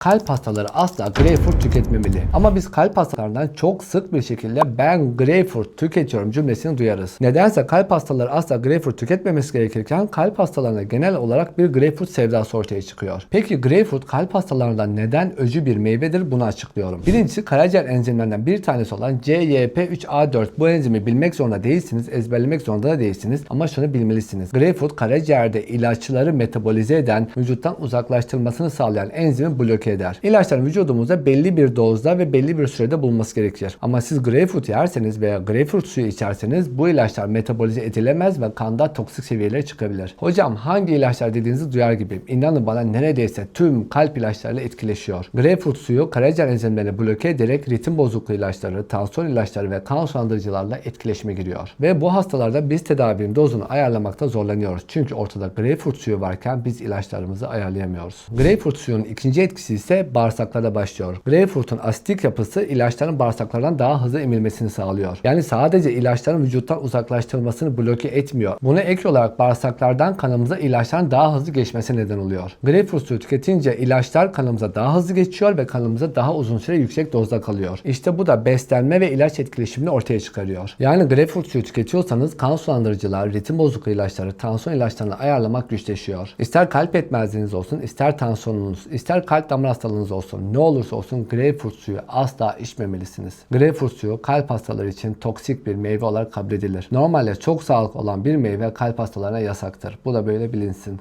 Kalp hastaları asla greyfurt tüketmemeli. Ama biz kalp hastalarından çok sık bir şekilde ben greyfurt tüketiyorum cümlesini duyarız. Nedense kalp hastaları asla greyfurt tüketmemesi gerekirken kalp hastalarına genel olarak bir greyfurt sevdası ortaya çıkıyor. Peki greyfurt kalp hastalarından neden öcü bir meyvedir bunu açıklıyorum. Birincisi karaciğer enzimlerinden bir tanesi olan CYP3A4 bu enzimi bilmek zorunda değilsiniz, ezberlemek zorunda da değilsiniz ama şunu bilmelisiniz. Greyfurt karaciğerde ilaçları metabolize eden, vücuttan uzaklaştırılmasını sağlayan enzimi bloke eder. İlaçların vücudumuzda belli bir dozda ve belli bir sürede bulunması gerekir. Ama siz greyfurt yerseniz veya greyfurt suyu içerseniz bu ilaçlar metabolize edilemez ve kanda toksik seviyelere çıkabilir. Hocam hangi ilaçlar dediğinizi duyar gibiyim. İnanın bana neredeyse tüm kalp ilaçlarıyla etkileşiyor. Greyfurt suyu karaciğer enzimlerini bloke ederek ritim bozukluğu ilaçları, tansiyon ilaçları ve kan sulandırıcılarla etkileşime giriyor. Ve bu hastalarda biz tedavinin dozunu ayarlamakta zorlanıyoruz. Çünkü ortada greyfurt suyu varken biz ilaçlarımızı ayarlayamıyoruz. Greyfurt suyunun ikinci etkisi ise bağırsaklarda başlıyor. Greyfurt'un asitik yapısı ilaçların bağırsaklardan daha hızlı emilmesini sağlıyor. Yani sadece ilaçların vücuttan uzaklaştırılmasını bloke etmiyor. Buna ek olarak bağırsaklardan kanımıza ilaçların daha hızlı geçmesi neden oluyor. Greyfurt suyu tüketince ilaçlar kanımıza daha hızlı geçiyor ve kanımıza daha uzun süre yüksek dozda kalıyor. İşte bu da beslenme ve ilaç etkileşimini ortaya çıkarıyor. Yani greyfurt suyu tüketiyorsanız kan sulandırıcılar, ritim bozukluğu ilaçları, tansiyon ilaçlarını ayarlamak güçleşiyor. İster kalp yetmezliğiniz olsun, ister tansiyonunuz, ister kalp damar hastalığınız olsun, ne olursa olsun greyfurt suyu asla içmemelisiniz. Greyfurt suyu kalp hastaları için toksik bir meyve olarak kabul edilir. Normalde çok sağlıklı olan bir meyve kalp hastalarına yasaktır. Bu da böyle bilinsin.